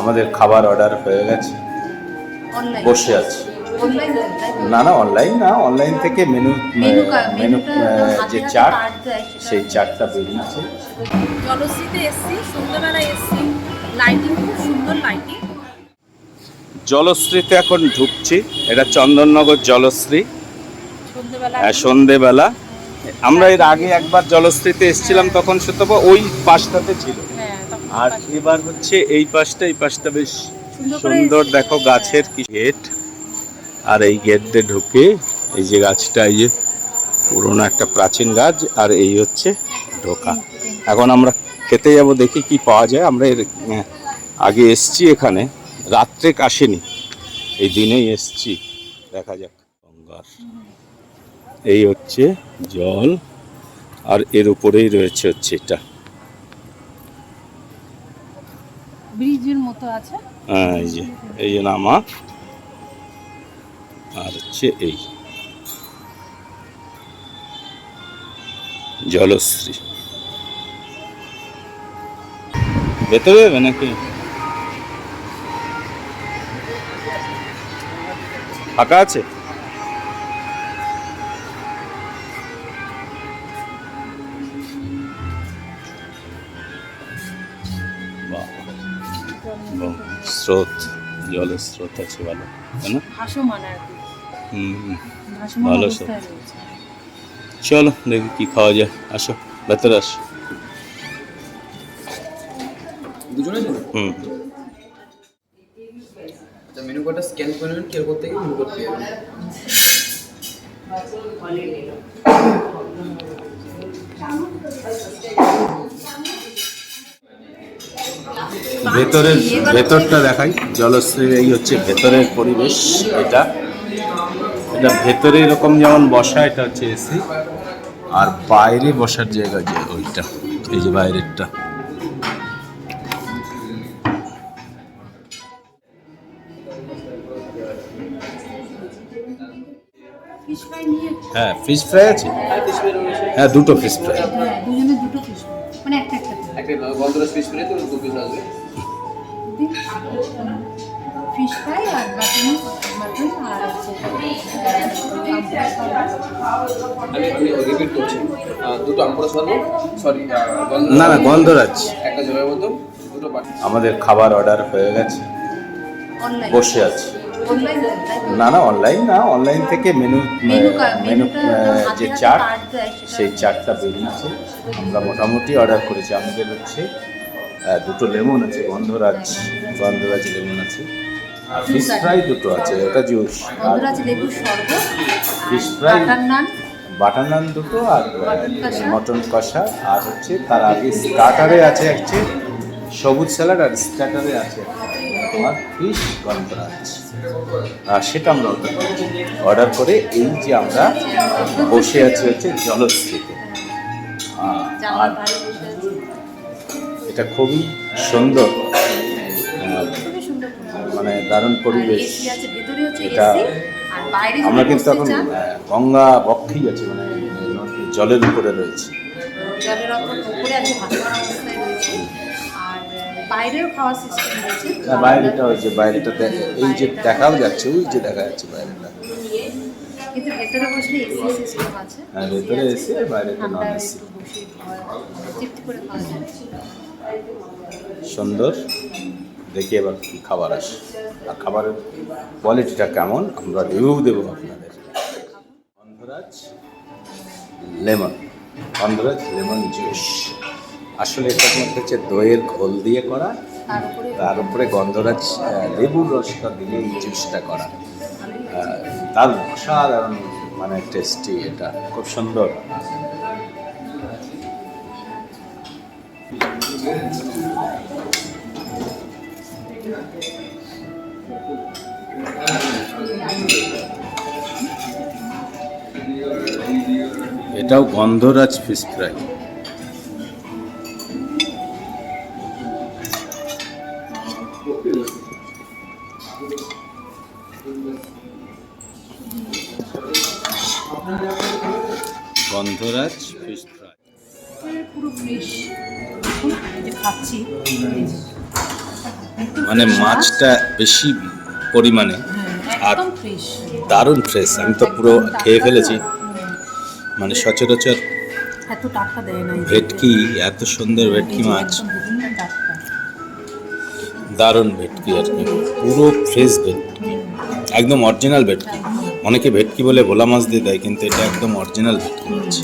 আমাদের খাবার অর্ডার হয়ে গেছে। বসে আছি? না না অনলাইন না অনলাইন থেকে মেনু মেনু যে চার্ট সেটা। সেই চার্টটা বেরিয়েছে। জলশ্রীতে এসছি সন্ধ্যাবেলায় এসছি। লাইটিং খুব সুন্দর লাইটিং জলশ্রীতে এখন ঢুকছি। এটা চন্দননগর জলশ্রী। সন্ধেবেলা আমরা এর আগে একবার জলশ্রীতে এসেছিলাম তখন সে ওই পাশটাতে ছিল। হ্যাঁ আর এবার হচ্ছে এই পাশটা এই পাশটা বেশ সুন্দর দেখো গাছের কি গেট। আর এই গেট দিয়ে ঢুকে এই যে গাছটা এই যে পুরোনো একটা প্রাচীন গাছ আর এই হচ্ছে ঢোকা। এখন আমরা খেতে যাব দেখি কি পাওয়া যায়। আমরা এর আহ, আগে এসছি এখানে রাত্রে আসেনি এই দিনেই এসছি দেখা যাক। গঙ্গার। এই হচ্ছে জল আর এর উপরেই রয়েছে হচ্ছে এটা। ব্রিজের মতো আছে। হ্যাঁ এই যে এই যে নামা। আর হচ্ছে এই। জলশ্রী। ভেতরে যাবে নাকি? ফাঁকা আছে? এবং স্রোত জলের স্রোত আছে ভালো তাই না? হুম ভালো অবস্থায় চলো দেখি কি খাওয়া যায়। আসো ভেতরে আসো। হুম। আচ্ছা মেনু কার্ডটা স্ক্যান করে নেবেন কেউ করতে গিয়ে মেনু কার্ড পেয়ে যাবেন ভেতরের ভেতরটা দেখাই। জলশ্রীর এই হচ্ছে ভেতরের পরিবেশ এটা। এটা ভেতরে এরকম যেমন বসা এটা হচ্ছে এসি। আর বাইরে বসার জায়গা যে ওইটা এই যে বাইরেরটা। ফ্রাই হ্যাঁ ফিশ ফ্রাই আছে? হ্যাঁ দুটো ফিশ ফ্রাই হ্যাঁ দুজনে দুটো ফিশ মানে একটা একটা একটা গন্ধরাজ ফিশ ফ্রাই তো দু পিস আসবে ফিশ ফ্রাই আর বাটন মাটন আর দুটো আমপুরা সরি না না গন্ধরাজ। একটা জলের বোতল দুটো আমাদের খাবার অর্ডার হয়ে গেছে। বসে আছি? না না অনলাইন না অনলাইন থেকে মেনু মেনু মেনু যে চার্ট সেটা। সেই চার্টটা বেরিয়েছে। আমরা মোটামুটি অর্ডার করেছি। আমাদের হচ্ছে দুটো লেমন আছে গন্ধরাজ গন্ধরাজ লেমন আছে। আর ফিশ ফ্রাই দুটো আছে ওটা জুস গন্ধরাজ শরবত Fish fry? বাটার নান। দুটো আর মটন কষা। আর হচ্ছে তার আগে স্টার্টারে আছে হচ্ছে সবুজ স্যালাড আর স্টার্টারে আছে তোমার ফিশ গন্ধরাজ আর সেটা আমরা অর্ডার করেছি। অর্ডার করে এই যে আমরা বসে আছি হচ্ছে জলশ্রীতে। আর এটা খুবই সুন্দর। মানে দারুণ পরিবেশ। এসি এটা- এসি আমরা কিন্তু এখন গঙ্গা বক্ষেই আছি মানে জলের উপরে রয়েছে। জলের উপরে আছে বাইরেও সিস্টেম বাইরেটা হয়েছে বাইরেটা এই যে দেখাও যাচ্ছে ওই যে দেখা যাচ্ছে বাইরেটা। কিন্তু ভেতরে বসলে এসি সিস্টেম আছে। হ্যাঁ, ভেতরে বসে খাওয়া তৃপ্তি করে খাওয়া যায়। সুন্দর। দেখি এবার কি খাবার আসে। আর খাবারের কোয়ালিটিটা কেমন? আমরা রিভিউ দেবো আপনাদের। গন্ধরাজ লেমন। গন্ধরাজ লেমন জুস আসলে এটার মধ্যে হচ্ছে দইয়ের ঘোল দিয়ে করা। তার উপরে গন্ধরাজ লেবুর রসটা দিয়ে এই জুসটা করা। তার অসাধারণ মানে টেস্টি এটা। খুব সুন্দর। এটাও Gandharaj fish fry Gandharaj fish fry পুরো ফ্রেশ খাচ্ছি। মানে মাছটা বেশি পরিমাণে আর দারুণ ফ্রেশ আমি তো পুরো খেয়ে ফেলেছি। মানে সচরাচর এত টাটকা দেয় না ভেটকি এত সুন্দর ভেটকি মাছ। দারুণ ভেটকি আর কি। পুরো ফ্রেশ ভেটকি। একদম অরিজিনাল ভেটকি। অনেকে ভেটকি বলে ভোলা মাছ দিয়ে দেয় কিন্তু এটা একদম অরিজিনাল ভেটকি মাছ।